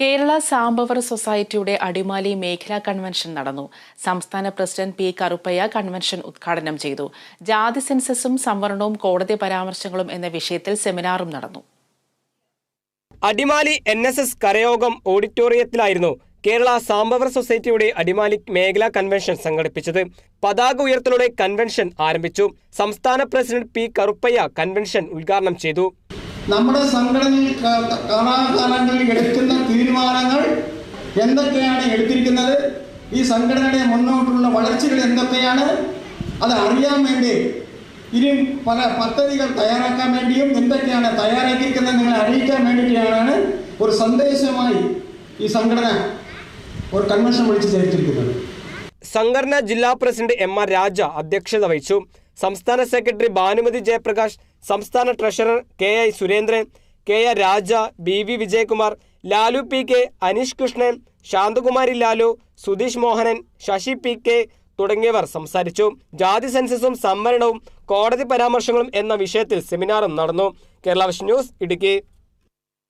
കേരള സാംബവർ സൊസൈറ്റിയുടെ അടിമാലി മേഖലാ കൺവെൻഷൻ നടന്നു. സംസ്ഥാന പ്രസിഡന്റ് പി കറുപ്പയ്യ കൺവെൻഷൻ ഉദ്ഘാടനം ചെയ്തു. ജാതി സെൻസസും സംവരണവും കോടതി പരാമർശങ്ങളും എന്ന വിഷയത്തിൽ സെമിനാറും നടന്നു. അടിമാലി എൻ എസ് എസ് കരയോഗം ഓഡിറ്റോറിയത്തിലായിരുന്നു കേരള സാംബവർ സൊസൈറ്റിയുടെ അടിമാലി മേഖലാ കൺവെൻഷൻ സംഘടിപ്പിച്ചത്. പതാക ഉയർത്തലോടെ കൺവെൻഷൻ ആരംഭിച്ചു. സംസ്ഥാന പ്രസിഡന്റ് പി കറുപ്പയ്യ കൺവെൻഷൻ ഉദ്ഘാടനം ചെയ്തു. നമ്മുടെ സംഘടനയിൽ കാണാൻ എടുക്കുന്ന എന്തൊക്കെയാണ് എടുത്തിരിക്കുന്നത്? ഈ സംഘടനയുടെ മുന്നോട്ടുള്ള വളർച്ചകൾ എന്തൊക്കെയാണ്? അത് അറിയാൻ വേണ്ടി ഇനിയും പല പദ്ധതികൾ തയ്യാറാക്കാൻ വേണ്ടിയും എന്തൊക്കെയാണ് തയ്യാറാക്കിയിരിക്കുന്നത് നിങ്ങളെ അറിയിക്കാൻ വേണ്ടിയിട്ടാണ് ഒരു സന്ദേശമായി ഈ സംഘടന ഒരു കൺവെൻഷൻ വിളിച്ച് ചേർത്തിരിക്കുന്നത്. സംഘടന ജില്ലാ പ്രസിഡന്റ് എം ആർ രാജ അധ്യക്ഷത വഹിച്ചു. സംസ്ഥാന സെക്രട്ടറി ഭാനുമതി ജയപ്രകാശ് സംസ്ഥാന treasurer K I Surendran K R Raja B V Vijayakumar Lalu P K Aneesh Krishnan Santhakumari Lalu Sudheesh Mohanan Sasi P K തുടങ്ങിയവർ സംസാരിച്ചു. ജാതി സെൻസസും സംവരണവും കോടതി പരാമർശങ്ങളും എന്ന വിഷയത്തിൽ സെമിനാറും നടന്നു. കേരള വിഷ് ന്യൂസ് ഇടുക്കി.